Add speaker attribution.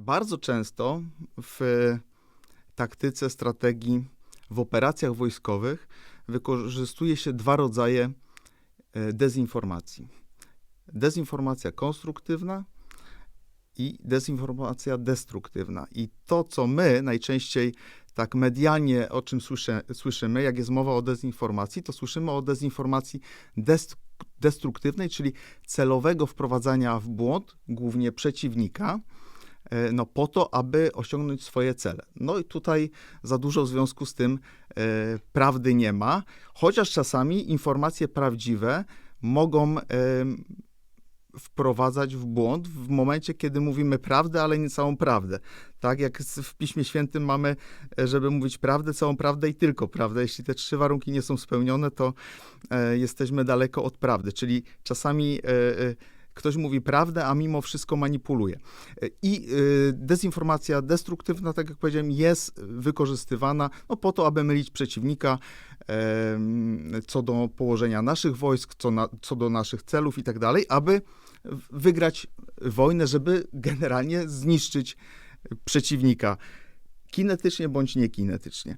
Speaker 1: Bardzo często w taktyce, strategii, w operacjach wojskowych wykorzystuje się dwa rodzaje e, dezinformacji. Dezinformacja konstruktywna i dezinformacja destruktywna. I to, co my najczęściej tak medialnie o czym słyszymy, jak jest mowa o dezinformacji, to słyszymy o dezinformacji dest- destruktywnej, czyli celowego wprowadzania w błąd głównie przeciwnika, no po to, aby osiągnąć swoje cele. No i tutaj za dużo w związku z tym e, prawdy nie ma, chociaż czasami informacje prawdziwe mogą wprowadzać w błąd w momencie, kiedy mówimy prawdę, ale nie całą prawdę. Tak jak w Piśmie Świętym mamy, e, żeby mówić prawdę, całą prawdę i tylko prawdę. Jeśli te trzy warunki nie są spełnione, to e, jesteśmy daleko od prawdy. Czyli czasami e, e, ktoś mówi prawdę, a mimo wszystko manipuluje. E, I e, dezinformacja destruktywna, tak jak powiedziałem, jest wykorzystywana no, po to, aby mylić przeciwnika co do położenia naszych wojsk, co, na, co do naszych celów i tak dalej, aby wygrać wojnę, żeby generalnie zniszczyć przeciwnika kinetycznie bądź niekinetycznie.